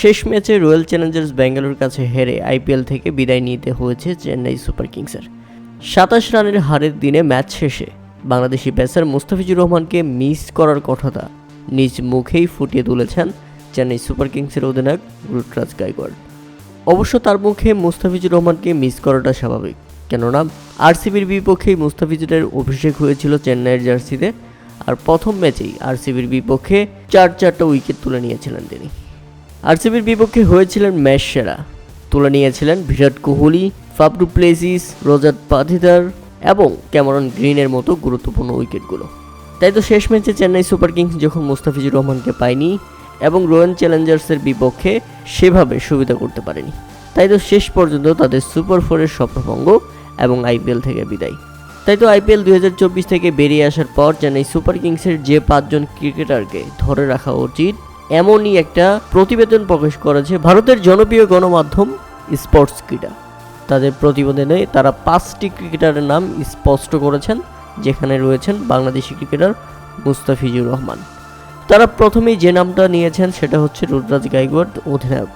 শেষ ম্যাচে royal Challengers Bangalore কাছে হেরে আইপিএল থেকে বিদায় নিতে হয়েছে চেন্নাই সুপার কিংসের। সাতাশ রানের হারের দিনে ম্যাচ শেষে বাংলাদেশি পেসার মুস্তাফিজুর রহমানকে মিস করার কথাটা নিজ মুখেই ফুটিয়ে তুলেছেন চেন্নাই সুপার কিংসের অধিনায়ক রুটরাজ গাইকোয়াড় অবশ্য তার মুখে মুস্তাফিজুর রহমানকে মিস করাটা স্বাভাবিক, কেননা আরসিবির বিপক্ষেই মুস্তাফিজুরের অভিষেক হয়েছিল চেন্নাইয়ের জার্সিতে, আর প্রথম ম্যাচেই আরসিবির বিপক্ষে চার চারটা উইকেট তুলে নিয়েছিলেন তিনি। আরসিবির বিপক্ষে হয়েছিলেন ম্যাচ সেরা। তুলে নিয়েছিলেন বিরাট কোহলি ফাবডু প্লেসিস রোজার পাথিদার এবং ক্যামেরন গ্রিনের মতো গুরুত্বপূর্ণ উইকেটগুলো। তাই তো শেষ ম্যাচে চেন্নাই সুপার কিংস যখন মুস্তাফিজুর রহমানকে পায়নি এবং রয়্যাল চ্যালেঞ্জার্সের বিপক্ষে সেভাবে সুবিধা করতে পারেনি, তাই তো শেষ পর্যন্ত তাদের সুপার ফোরের স্বপ্নভঙ্গ এবং আইপিএল থেকে বিদায়। তাই তো আইপিএল দুই হাজার চব্বিশ থেকে বেরিয়ে আসার পর চেন্নাই সুপার কিংসের যে পাঁচজন ক্রিকেটারকে ধরে রাখা উচিত এমনই একটা প্রতিবেদন প্রকাশ করেছে ভারতের জনপ্রিয় গণমাধ্যম স্পোর্টস ক্রীড়া। তাদের প্রতিবেদনে তারা পাঁচটি ক্রিকেটারের নাম স্পষ্ট করেছেন, যেখানে রয়েছেন বাংলাদেশি ক্রিকেটার মুস্তাফিজুর রহমান। তারা প্রথমেই যে নামটা নিয়েছেন সেটা হচ্ছে রুদ্রাজ গাইকোয়াড়, অধিনায়ক।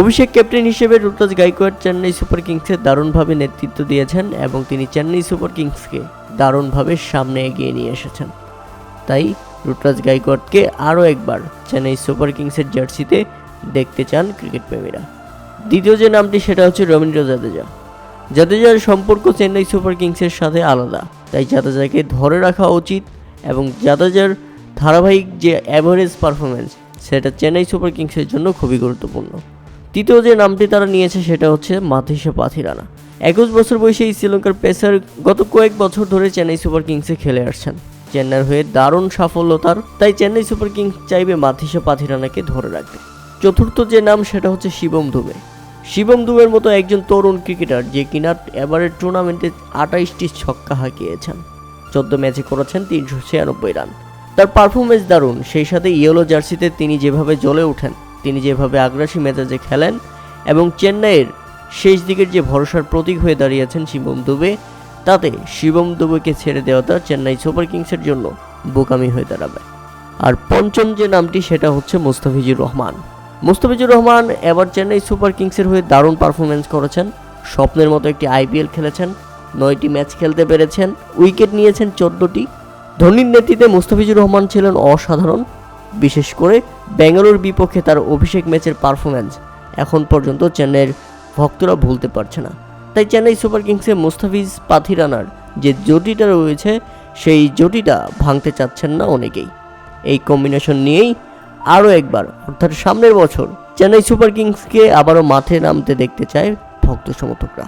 অভিষেক ক্যাপ্টেন হিসেবে রুদ্রাজ গাইকোয়াড় চেন্নাই সুপার কিংসকে দারুণভাবে নেতৃত্ব দিয়েছেন এবং তিনি চেন্নাই সুপার কিংসকে দারুণভাবে সামনে এগিয়ে নিয়ে এসেছেন। তাই রুটরাজ গাইকোয়াড়কে আরও একবার চেন্নাই সুপার কিংসের জার্সিতে দেখতে চান ক্রিকেট প্রেমীরা। দ্বিতীয় যে নামটি, সেটা হচ্ছে রবীন্দ্র জাদেজা। জাদেজার সম্পর্ক চেন্নাই সুপার কিংসের সাথে আলাদা, তাই জাদেজাকে ধরে রাখা উচিত এবং জাদেজার ধারাবাহিক যে অ্যাভারেজ পারফরমেন্স সেটা চেন্নাই সুপার কিংসের জন্য খুবই গুরুত্বপূর্ণ। তৃতীয় যে নামটি তারা নিয়েছে, সেটা হচ্ছে মাথিসা পাথিরানা। একুশ বছর বয়সে এই শ্রীলঙ্কার পেসার গত কয়েক বছর ধরে চেন্নাই সুপার কিংসে খেলে আসছেন। চেন্নাইয়ের হয়ে দারুণ সাফল্য তার, তাই চেন্নাই সুপার কিংস চাইবে মাথিসা পাথিরানাকে ধরে রাখবে চতুর্থ যে নাম সেটা হচ্ছে শিবম দুবে। শিবম দুবের মতো একজন তরুণ ক্রিকেটার যে কিনা এবারের টুর্নামেন্টে আঠাইশটি ছক্কা হাঁকিয়েছেন। চোদ্দ ম্যাচে করেছেন তিনশো ছিয়ানব্বই রান। তার পারফরমেন্স দারুণ, সেই সাথে ইয়েলো জার্সিতে তিনি যেভাবে জ্বলে ওঠেন, তিনি যেভাবে আগ্রাসী মেজাজে খেলেন এবং চেন্নাইয়ের শেষ দিকের যে ভরসার প্রতীক হয়ে দাঁড়িয়েছেন শিবম দুবে তাতে শিবম দুবেকে ছেড়ে দেওয়াটা চেন্নাই সুপার কিংসের জন্য বোকামি হয়ে দাঁড়াবে। আর পঞ্চম যে নামটি, সেটা হচ্ছে মুস্তাফিজুর রহমান। মুস্তাফিজুর রহমান এবার চেন্নাই সুপার কিংসের হয়ে দারুণ পারফরমেন্স করেছেন, স্বপ্নের মতো একটি আইপিএল খেলেছেন, নয়টি ম্যাচ খেলতে পেরেছেন, উইকেট নিয়েছেন চোদ্দোটি। ধোনির নেতৃত্বে মুস্তাফিজুর রহমান ছিলেন অসাধারণ, বিশেষ করে বেঙ্গালুর বিপক্ষে তার অভিষেক ম্যাচের পারফরমেন্স এখন পর্যন্ত চেন্নাইয়ের ভক্তরা ভুলতে পারছে না। তাই চেন্নাই সুপার কিংসে মুস্তাফিজ পাথিরানার যে জুটিটা রয়েছে, সেই জুটিটা ভাঙতে চাচ্ছেন না অনেকেই। এই কম্বিনেশন নিয়েই আরও একবার, অর্থাৎ সামনের বছর চেন্নাই সুপার কিংসকে আবারও মাঠে নামতে দেখতে চায় ভক্ত সমর্থকরা।